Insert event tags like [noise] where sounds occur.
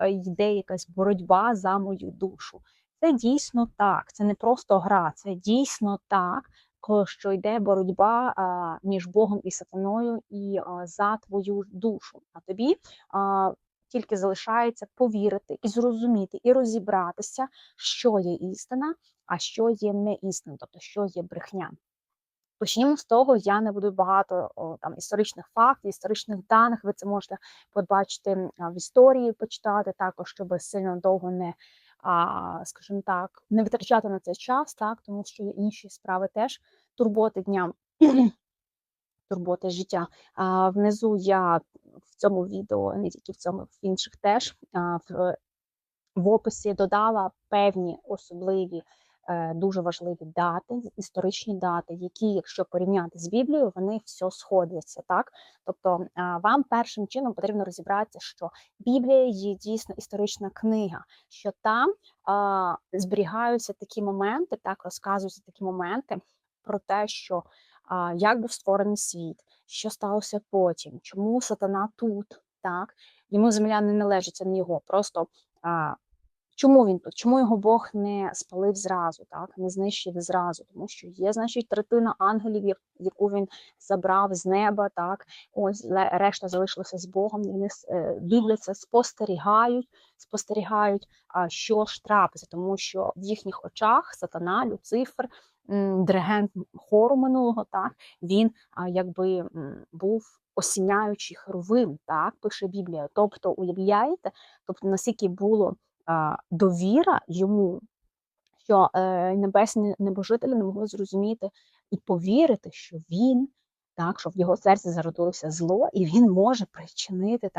е, йде якась боротьба за мою душу. Це дійсно так. Це не просто гра, це дійсно так, що йде боротьба між Богом і сатаною і за твою душу. А тобі тільки залишається повірити і зрозуміти, і розібратися, що є істина, а що є не істина, тобто що є брехня. Почнімо з того, я не буду багато о, там історичних фактів, історичних даних. Ви це можете побачити в історії, почитати також, щоб сильно довго не, а, скажімо так, не витрачати на це час, так тому що є інші справи теж турботи дня, [clears throat] турботи життя. А, внизу я в цьому відео, не тільки в цьому, в інших теж а, в, в описі додала певні особливі дуже важливі дати, історичні дати, які, якщо порівняти з Біблією, вони все сходяться. Так, тобто вам першим чином потрібно розібратися, що Біблія є дійсно історична книга, що там а, зберігаються такі моменти, так розказуються такі моменти про те, що а, як був створений світ, що сталося потім, чому сатана тут, так йому земля не належить, це не його, просто. Чому він тут? Чому його Бог не спалив зразу, так не знищив зразу? Тому що є, значить, третина ангелів, яку він забрав з неба, так ось решта залишилася з Богом. Вони е, дивляться, спостерігають, спостерігають, що ж трапиться, тому що в їхніх очах сатана, Люцифер, диригент хору минулого, так він якби був осіняючий херовим, так пише Біблія. Тобто, уявляєте, тобто наскільки було довіра йому, що е, небесні небожителі не могли зрозуміти і повірити, що він, так, що в його серці зародилося зло, і він може причинити так